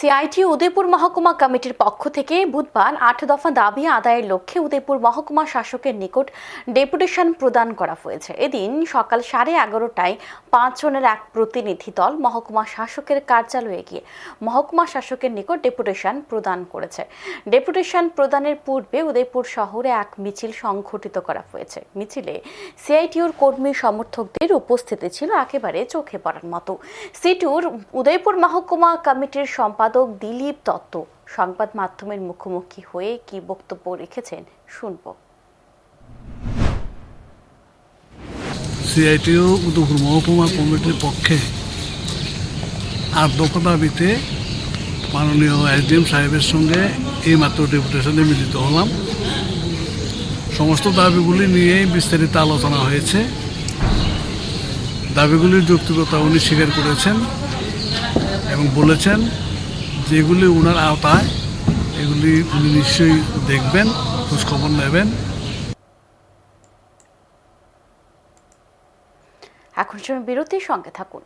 CIT Udaipur মহকুমা কমিটির পক্ষ থেকে বুধবার আট দফা দাবি আদায়ের লক্ষ্যে উদয়পুর মহকুমা শাসকের নিকট ডেপুটেশন প্রদান করা হয়েছে। এদিন সকাল সাড়ে এগারোটায় পাঁচ জনের এক প্রতিনিধি দল মহকুমা শাসকের কার্যালয়ে গিয়ে মহকুমা শাসকের নিকট ডেপুটেশন প্রদান করেছে। ডেপুটেশন প্রদানের পূর্বে উদয়পুর শহরে এক মিছিল সংঘটিত করা হয়েছে। মিছিলে সিআইটিউর কর্মী সমর্থকদের উপস্থিতি ছিল একেবারে চোখে পড়ার মতো। সিটুর উদয়পুর মহকুমা কমিটির সম্পাদক দিলীপ দত্ত সংবাদ মাধ্যমের মুখোমুখি হয়ে কি বক্তব্য রেখেছেন শুনব। সিআইটিও উদয়পুর মহকুমা কমিটির পক্ষে আট দফা দাবিতে মাননীয় এসডিএম সাহেবের সঙ্গে এই মাত্র ডেপুটেশনে মিলিত হলাম। সমস্ত দাবিগুলি নিয়েই বিস্তারিত আলোচনা হয়েছে। দাবিগুলির যৌক্তিকতা উনি স্বীকার করেছেন এবং বলেছেন যেগুলি ওনার আওতায় এগুলি উনি নিশ্চয়ই দেখবেন খোঁজখবর নেবেন। এখন সময় বিরতির সঙ্গে থাকুন।